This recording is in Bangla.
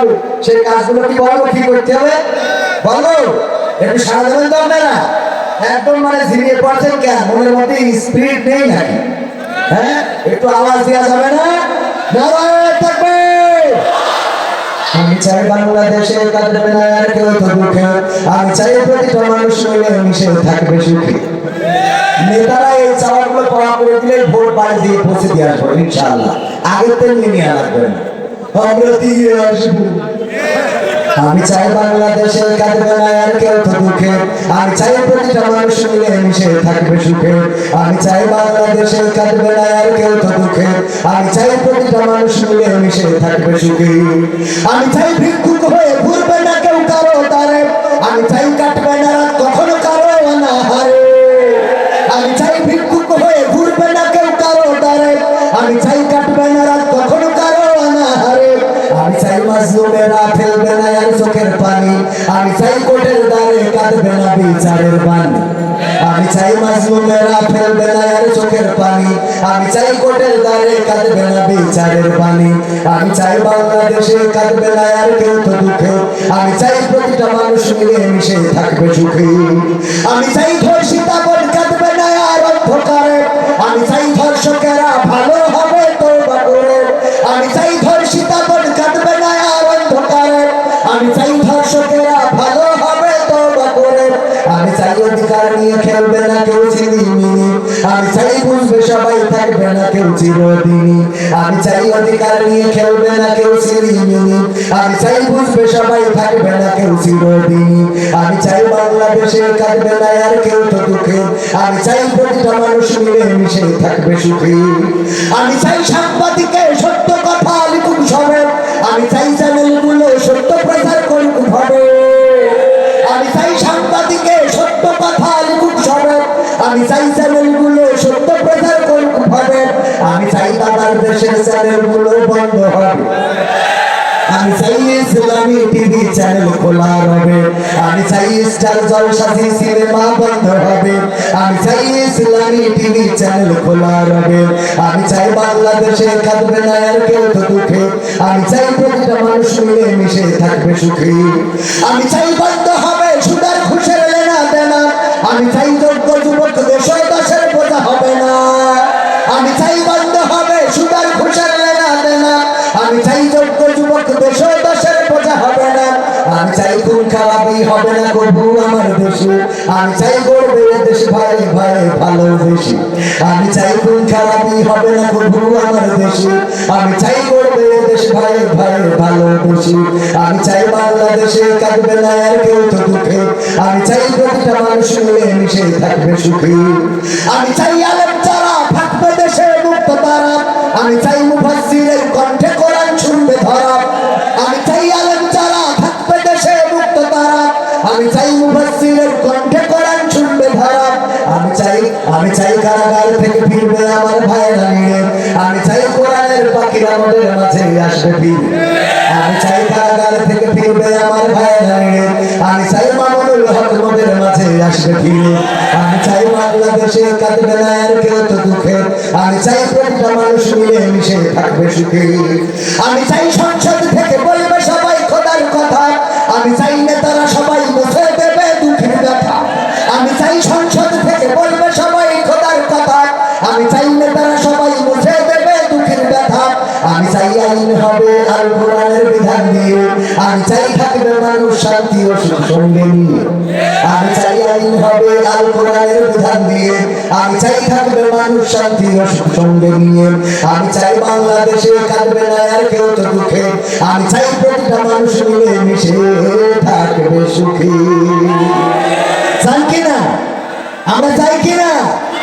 হবে সেই কাজগুলো কি বলো, কি করতে হবে? বলো, একটু সারা দেবেন তো আপনারা? একদম মানে ঝিরিয়ে পড়ছেন কেন? মনের মধ্যে স্পিরিট নেই নাকি? হ্যাঁ? একটু আওয়াজ দেওয়া যাবে না? আমি চাই কাঁদবে না আর কেউ তো দুঃখে আমি চাই প্রতিটা মানুষ মিশে থাকবে সুখে। নেতারা এই করে দিলে ভোট বাড়ি দিয়ে পৌঁছে দিয়ে আগের তেমনি নিয়ে লাগবে না। আমরা দিয়ে আসব। আমি চাই বাংলাদেশে কাঁদবে না আর কেউ তো দুঃখে আমি চাই প্রতিটা মানুষ মিলে মিশে থাকবে সুখে। আমি চাই বাংলাদেশে কাঁদবে না আর কেউ তো দুঃখে আমি চাই প্রতিটা মানুষ মিলে মিশে থাকবে সুখে। আমি চাই ভিক্ষুক হয়ে ঘুরবে না কেউ কারও তারে আমি চাই কাটবে না আমি চাই কোটের দ্বারে কাঁদবে না বিচারের বাণী। আমি চাই মাজলুমেরা ফেলবে না আর চোখের পানি। আমি চাই কোটের দ্বারে কাঁদবে না বিচারের বাণী। আমি চাই বাংলাদেশে কাঁদবে না আর কেউ তো দুঃখে। আমি চাই প্রতিটা মানুষ মিলে মিশে থাকবে সুখে। আমি চাই ধর্ষিতা অধিকার নিয়ে খেলবে না কেউ চিনিমিনি আমি চাই বুঝবে সবাই থাকবে না কেউ চিরদিনই। আমি চাই অধিকার নিয়ে খেলবে না কেউ চিনিমিনি আমি চাই বুঝবে সবাই থাকবে না কেউ চিরদিনই। আমি চাই বাংলাদেশে কাটবে না আর কেউ তো দুঃখে। আমি চাই প্রতিটা মানুষ মিলে মিশে থাকবে সুখী। আমি চাই সাংবাদিকের সত্য কথা দাদার দেশের চ্যানেলগুলো বন্ধ হবে। আমি চাই ইসলামী টিভি চ্যানেল খোলা হবে আমি চাই স্টার জলসাজি সিনেমা বন্ধ হবে। আমি চাই ইসলামী টিভি চ্যানেল খোলা হবে আমি চাই বাংলাদেশে কাঁদবে না আর কেউ তো দুঃখে। আমি চাই প্রতিটা মানুষ মিলে মিশে থাকবে সুখী। আমি চাই বন্ধ হবে, সুদার খুশের লেনা দেনা। আমি চাই যোগ্য আমি চাই যোগ্য যুবক দেশের দশের বোঝা হবে না। আমি চাই কোন খারাপই হবে না কবু আমার দেশে। আমি চাই গড়বে এ দেশ ভাই ভাই ভালোবেসে আমি চাই কোন খারাপই হবে না কবু আমার দেশে। আমি চাই গড়বে এ দেশ ভাই ভাই ভালোবেসে আমি চাই বাংলাদেশে কাঁদবে না আর কেউ তো দুঃখে। আমি চাই প্রতিটা মানুষ মিলে মিশে থাকবে সুখী। আমি চাই আলেম যারা থাকবে দেশে মুক্ত তারা। আমি চাই আমি চাই মুফাসসিরের কণ্ঠে কোরআন শুনবে ধরা আমি চাই আমি চাই কারাগার থেকে ফিরবে আমার ভাইয়েরা নিয়ে আমি চাই কোরআনের পাখিরা আমাদের মাঝে আসবে ফিরে আমি চাই কারাগার থেকে ফিরবে আমার ভাইয়েরা নিয়ে আমি চাই মামুনুল হক মোদের মাঝে আসবে ফিরে আমি চাই বাংলাদেশে কাঁদবে না আর কেউ তো দুঃখে। আমি চাই প্রতিটা মানুষ মিলে মিশে থাকবে সুখে। আমি চাই সংসদ থেকে বলবে আর কোরআনের বিধান দিয়ে আমি চাই থাকবে মানুষ শান্তি ও সুখ সঙ্গে আমি চাই আইন হবে আল কোরআনের বিধান দিয়ে আমি চাই থাকবে মানুষ শান্তি ও সুখ সঙ্গে নিয়ে আমি চাই বাংলাদেশে থাকবে না আর কেউ তো দুঃখে। আমি চাই প্রতিটা মানুষ মিলে মিশে থাকবে সুখী। চাই কিনা? আমরা চাই কিনা?